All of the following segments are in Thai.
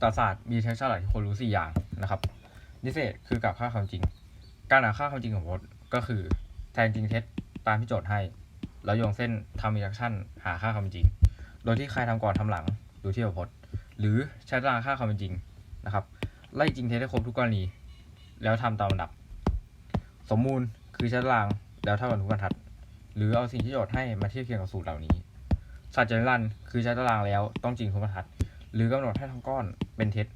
ตรศาสตร์มีเทคนิคหลักที่คนรู้สี่อย่างนะครับ นิเศษคือกับค่าความจริง การหาค่าความจริงของพจน์ก็คือแทนจริงเท็จตามที่โจทย์ให้ แล้วโยงเส้นทำ reduction หาค่าความจริง โดยที่ใครทำก่อนทำหลังดูที่พจน์ หรือใช้ตารางค่าความจริงนะครับไล่จริงเท็จให้ครบทุกกรณี แล้วทำตามลำดับ สมมูลคือใช้ตารางแล้วเท่ากันทุกบรรทัด หรือเอาสิ่งที่โจทย์ให้มาเทียบเคียงกับสูตรเหล่านี้สัจจนิรันคือใช้ตารางแล้วต้องจริงทุกบรรทัด หรือกำหนดให้ทั้งก้อนเป็นเท็จ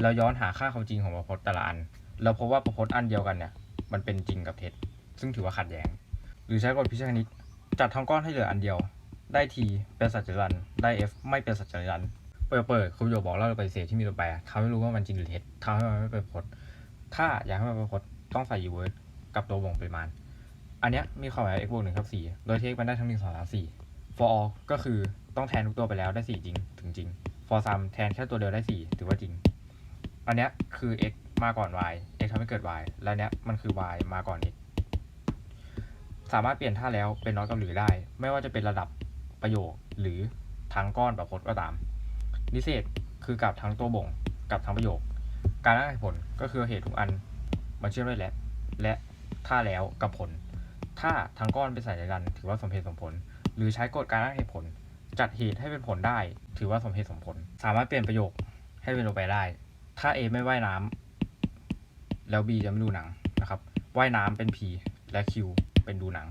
แล้วย้อนหาค่าความจริงของประพจน์แต่ละอันแล้วพบว่าประพจน์อันเดียวกันเนี่ยมันเป็นจริงกับเท็จ ซึ่งถือว่าขัดแย้ง หรือใช้กฎพิชคณิตจัดทั้งก้อนให้เหลืออันเดียว ได้ t เป็นสัจจรันได้ f ไม่เป็นสัจจรันเปิดเปิดครูโยบอกเล่าโดยปฏิเสธที่มีตัวแปรทำให้รู้ว่ามันจริงหรือเท็จทำให้มันไม่เป็นพจน์ถ้าอยากให้มันเป็นพจน์ต้องใส่ u word กับตัวบ่งปริมาณ อันเนี้ยมีความหมาย x บวกหนึ่งทับสี่โดยเทคมันได้ทั้งหนึ่งสองสามสี่ for all ก็คือต้องแทนทุกตัวไปแล้วได้สี่จริงถึงจริง for sum แทนแค่ตัวเดียวได้สี่ถือว่าจริง อันเนี้ยคือ x มาก่อน y x ทำให้เกิด y แล้วเนี้ยมันคือ y มาก่อน x สามารถเปลี่ยนท่าแล้วเป็นน้อยกับหรือได้ ไม่ว่าจะเป็นระดับประโยคหรือทั้งก้อนประพจน์ก็ตาม นิเศษคือกับทั้งตัวบ่งกับทั้งประโยค การอ้างเหตุผลก็คือเหตุทุกอันมันเชื่อมได้และและท่าแล้วกับผล ถ้าทั้งก้อนเป็นสายรันถือว่าสมเหตุสมผล หรือใช้กฎการอ้างเหตุผล จัดเหตุให้เป็นผลได้ ถือว่าสมเหตุสมผล สามารถเปลี่ยนประโยคให้เป็นลงไปได้ ถ้า A ไม่ว่ายน้ำแล้ว B จะไม่ดูหนังนะครับว่ายน้ำเป็นผีและ Q เป็นดูหนัง